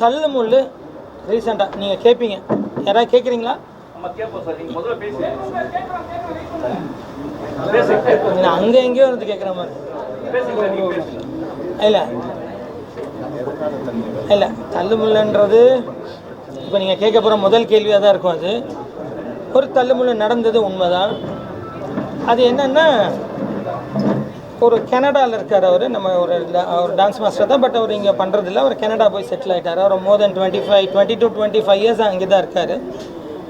தள்ளு முள்ளு ரீசெண்டாக நீங்கள் கேட்பீங்க யாராவது கேட்குறீங்களா நான் அங்கே எங்கேயோ இருந்து கேட்குற மாதிரி. இல்லை. இல்லை. தள்ளுமுள்ளுன்றது இப்போ நீங்கள் கேட்க போகிற முதல் கேள்வியாக தான் இருக்கும் அது. ஒரு தள்ளுமுள்ளு நடந்தது உண்மைதான். அது என்னென்னா ஒரு கனடாவில் இருக்கார் அவர். நம்ம ஒரு அவர் டான்ஸ் மாஸ்டர் தான் பட் அவர் இங்கே பண்ணுறதில்ல அவர் கனடா போய் செட்டில் ஆகிட்டார் அவர் more then twenty five twenty two twenty five years அங்கே தான் இருக்கார்.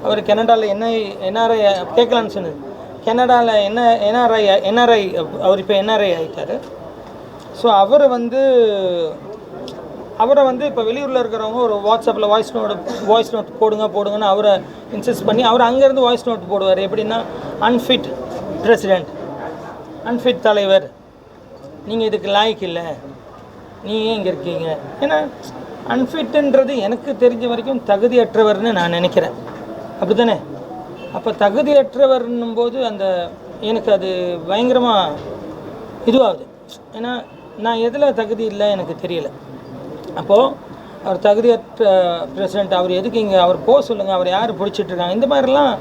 அவர் கனடாவில் என்ன என்ஆர்ஐ கேட்கலான்னு சொன்னது கனடாவில் என்ன என்ஆர்ஐ என்ஆர்ஐ அவர் இப்போ என்ஆர்ஐ ஆகிட்டார் ஸோ அவர் வந்து அவரை வந்து இப்போ வெளியூரில் இருக்கிறவங்க ஒரு வாட்ஸ்அப்பில் வாய்ஸ் நோட் வாய்ஸ் நோட் போடுங்க போடுங்கன்னு அவரை இன்சிஸ்ட் பண்ணி அவர் அங்கேருந்து வாய்ஸ் நோட் போடுவார். எப்படின்னா அன்ஃபிட் பிரசிடெண்ட் அன்ஃபிட் தலைவர் நீங்கள் இதுக்கு லாய்க்கு இல்லை. நீங்கள் ஏன் இங்கே இருக்கீங்க. ஏன்னா அன்ஃபிட்டுன்றது எனக்கு தெரிஞ்ச வரைக்கும் தகுதியற்றவர்னு நான் நினைக்கிறேன். அப்படி தானே அப்போ தகுதியற்றவர்னும் போது அந்த எனக்கு அது பயங்கரமாக இதுவாகுது. ஏன்னா நான் எதில் தகுதி இல்லை எனக்கு தெரியல. அப்போது அவர் தகுதியற்ற பிரசிடெண்ட் அவர் எதுக்கு இங்கே அவர் போக சொல்லுங்கள் அவர் யார் பிடிச்சிட்ருக்காங்க இந்த மாதிரிலாம்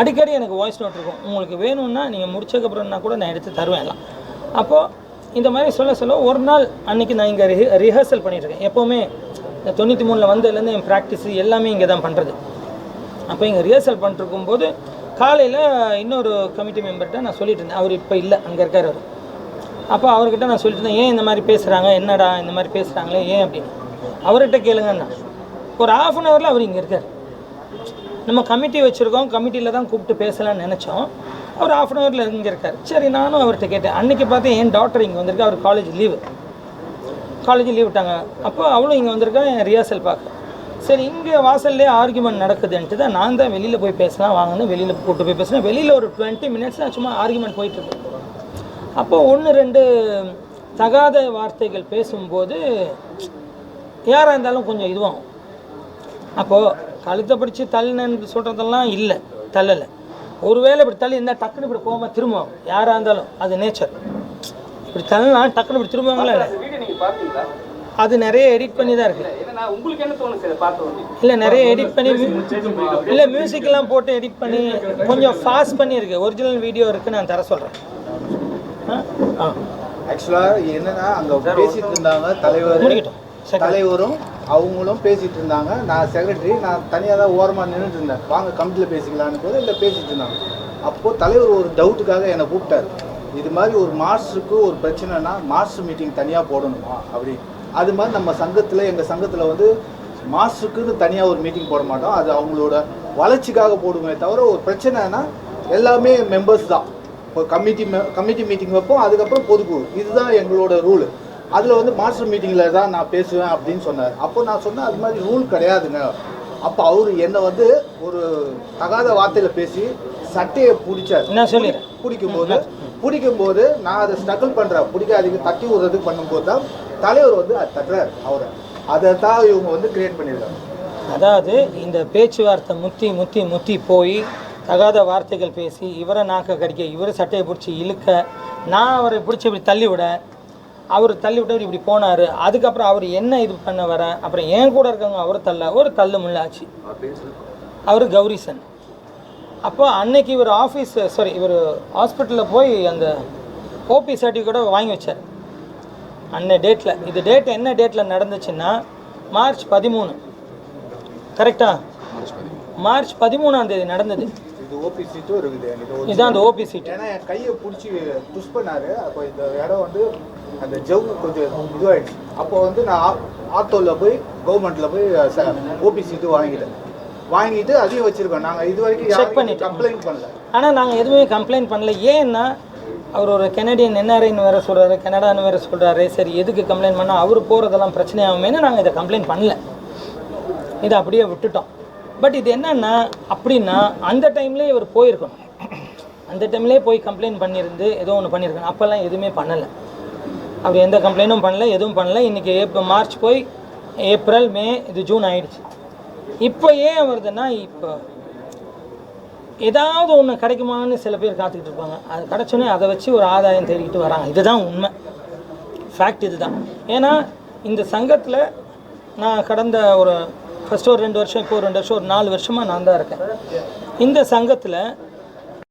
அடிக்கடி எனக்கு வாய்ஸ் நோட் இருக்கும். உங்களுக்கு வேணும்னா நீங்கள் முடிச்சதுக்கப்புறம்னா கூட நான் எடுத்து தருவேன் எல்லாம். அப்போது இந்த மாதிரி சொல்ல சொல்ல ஒரு நாள் அன்னைக்கு நான் இங்கே ரிஹ ரிஹர்சல் பண்ணிகிட்ருக்கேன் எப்போவுமே இந்த தொண்ணூற்றி மூணில் வந்ததுலேருந்து என் ப்ராக்டிஸ் எல்லாமே இங்கே தான் பண்ணுறது அப்போ இங்கே ரிஹர்சல் பண்ணிருக்கும்போது காலையில் இன்னொரு கமிட்டி மெம்பர்கிட்ட நான் சொல்லிட்டு இருந்தேன். அவர் இப்போ இல்லை அங்கே இருக்கார் அவர். அப்போ அவர்கிட்ட நான் சொல்லிட்டு இருந்தேன் ஏன் இந்த மாதிரி பேசுகிறாங்க என்னடா இந்த மாதிரி பேசுகிறாங்களே ஏன் அப்படின்னு? அவர்கிட்ட கேளுங்கன்னா ஒரு ஆஃப் அன் ஹவரில் அவர் இங்கே இருக்கார். நம்ம கமிட்டி வச்சுருக்கோம். கமிட்டியில் தான் கூப்பிட்டு பேசலாம்னு நினச்சோம். அவர் ஆஃப் அன் ஹவரில் இங்கே இருக்கார். சரி நானும் அவர்கிட்ட கேட்டேன். அன்றைக்கி பார்த்து என் டாக்டர் இங்கே வந்திருக்கா? அவர் காலேஜ் லீவு காலேஜ் லீவ் விட்டாங்க. அப்போ அவளும் இங்கே வந்திருக்கா என் ரிஹர்சல் பார்க்க. சரி இங்கே வாசல்லே ஆர்குமெண்ட் நடக்குதுன்ட்டு தான் நான் தான் வெளியில் போய் பேசலாம் வாங்கன்னு வெளியில் கூப்பிட்டு போய் பேசினேன். வெளியில் ஒரு டுவெண்ட்டி மினிட்ஸ் சும்மா ஆர்குமெண்ட் போயிட்டுருக்கு அப்போ ஒன்று ரெண்டு தகாத வார்த்தைகள் பேசும்போது யாராக இருந்தாலும் கொஞ்சம் இதுவாகும். அப்போது கழுத்தை பிடிச்சி தள்ளுன்னு சொல்கிறதெல்லாம் இல்லை தள்ளலை. ஒருவேளை இப்படி தள்ளி இருந்தால் டக்குன்னு இப்படி போகாமல் திரும்புவோம் யாராக இருந்தாலும் அது நேச்சர் இப்படி தள்ளலாம் டக்குன்னு இப்படி திரும்புவாங்களா அது நிறைய எடிட் பண்ணி தான் இருக்குது உங்களுக்கு என்ன தோணுச்சு இல்லை நிறைய எடிட் பண்ணி இல்லை மியூசிக்கெல்லாம் போட்டு எடிட் பண்ணி கொஞ்சம் ஃபாஸ்ட் பண்ணியிருக்கு ஒரிஜினல் வீடியோ இருக்குது நான் தர சொல்கிறேன் ஆ? ஆக்சுவலாக என்னன்னா அங்க பேசிட்டு இருந்தாங்க தலைவர் தலைவரும் அவங்களும் பேசிகிட்டு இருந்தாங்க. நான் செக்ரட்டரி நான் தனியாக தான் ஓரமாக நின்றுட்டு இருந்தேன். வாங்க கமிட்டியில் பேசிக்கலான்னு போது இல்லை பேசிகிட்டு இருந்தாங்க. அப்போது தலைவர் ஒரு டவுட்டுக்காக என்னை கூப்பிட்டார். இது மாதிரி ஒரு மாஸ்டருக்கு ஒரு பிரச்சனைனா மாஸ்டர் மீட்டிங் தனியாக போடணுமா? அப்படி. அது மாதிரி நம்ம சங்கத்தில் எங்கள் சங்கத்தில் வந்து மாஸ்டருக்குன்னு தனியாக ஒரு மீட்டிங் போட மாட்டோம். அது அவங்களோட வளர்ச்சிக்காக போடுமே தவிர ஒரு பிரச்சனைனா எல்லாமே மெம்பர்ஸ் தான். இப்போ கமிட்டி கமிட்டி மீட்டிங் வைப்போம். அதுக்கப்புறம் பொதுக்குழு. இதுதான் எங்களோட ரூல் அதில் வந்து மாஸ்டர் மீட்டிங்கில் தான் நான் பேசுவேன் அப்படின்னு சொன்னார். அப்போ நான் சொன்னேன் அது மாதிரி ரூல் கிடையாதுங்க. அப்போ அவர் என்னை வந்து ஒரு தகாத வார்த்தையில் பேசி சட்டையை பிடிச்சார். நான் சொல்லிடுறேன். பிடிக்கும்போது பிடிக்கும்போது நான் அதை ஸ்ட்ரகிள் பண்ணுறேன் பிடிக்காதீங்க தட்டி விடுறதுக்கு பண்ணும்போது தான் தலைவர் வந்து அது தட்டுறாரு அவரை. அதை தான் இவங்க வந்து கிரியேட் பண்ணியிருக்காங்க. அதாவது இந்த பேச்சுவார்த்தை முத்தி முத்தி முத்தி போய் தகாத வார்த்தைகள் பேசி இவரை நாக்க கடிக்க இவரை சட்டையை பிடிச்சி இழுக்க நான் அவரை பிடிச்சி இப்படி தள்ளி விட அவர் தள்ளி விட்டவர் இப்படி போனார். அதுக்கப்புறம் அவர் என்ன இது பண்ண வர? அப்புறம் என் கூட இருக்கவங்க அவர் தள்ள ஒரு தள்ளு முள்ளாச்சு. அவர் கௌரிசன். அப்போ அன்னைக்கு இவர் ஆஃபீஸ் சாரி இவர் ஹாஸ்பிட்டலில் போய் அந்த ஓபி சர்டிஃபிகேட்டை வாங்கி வச்சார். அன்னை டேட்டில் இது டேட் என்ன டேட்டில் நடந்துச்சுன்னா மார்ச் பதிமூணு. கரெக்டா மார்ச் பதிமூணாம் தேதி நடந்தது. இது ஓபி சீட்டும் இருக்குது. ஒரு இதுதான் அந்த ஓபி சீட் ஏன்னா என் கையை பிடிச்சி புஷ் பண்ணாரு அப்போ இந்த இடம் வந்து அந்த ஜவு கொஞ்சம் இதுவாயிடுச்சு. அப்போ வந்து நான் ஆத்தோவில் போய் கவர்மெண்ட்டில் போய் ஓபி சீட்டு வாங்கிட்டேன். வாங்கிட்டு அதையும் வச்சிருக்கோம். நாங்கள் இது வரைக்கும் யாருக்கும் பண்ணிட்டோம். கம்ப்ளைண்ட் பண்ணல. ஆனால் நாங்கள் எதுவுமே கம்ப்ளைண்ட் பண்ணல. ஏன்னா அவர் ஒரு கெனடியன் என்ஆர்ஐன்னு வேறு சொல்கிறாரு கனடான்னு வேறு சொல்கிறாரு சரி எதுக்கு கம்ப்ளைண்ட் பண்ணால் அவர் போகிறதெல்லாம் பிரச்சனையாகுமேனு நாங்கள் இதை கம்ப்ளைண்ட் பண்ணல. இதை அப்படியே விட்டுட்டோம். பட் இது என்னன்னா அப்படின்னா அந்த டைம்லேயே இவர் போயிருக்கணும். அந்த டைம்லேயே போய் கம்ப்ளைண்ட் பண்ணியிருந்து ஏதோ ஒன்று பண்ணியிருக்கணும். அப்போல்லாம் எதுவுமே பண்ணலை. அவர் எந்த கம்ப்ளைண்ட்டும் பண்ணல எதுவும் பண்ணல. இன்றைக்கி ஏப்ரல் மார்ச் போய் ஏப்ரல் மே இது ஜூன் ஆயிடுச்சு. இப்போ ஏன் வருதுன்னா இப்போ ஏதாவது ஒன்று கிடைக்குமான்னு சில பேர் காத்துக்கிட்டு இருப்பாங்க. அது கிடச்சோன்னே அதை வச்சு ஒரு ஆதாயம் தேடிக்கிட்டு வராங்க. இதுதான் உண்மை. ஃபேக்ட் இதுதான். ஏன்னா இந்த சங்கத்தில் நான் கடந்த ஒரு ஃபஸ்ட்டு ஒரு ரெண்டு வருஷம் இப்போ ஒரு ரெண்டு வருஷம் ஒரு நாலு வருஷமாக நான் தான் இருக்கேன். இந்த சங்கத்தில்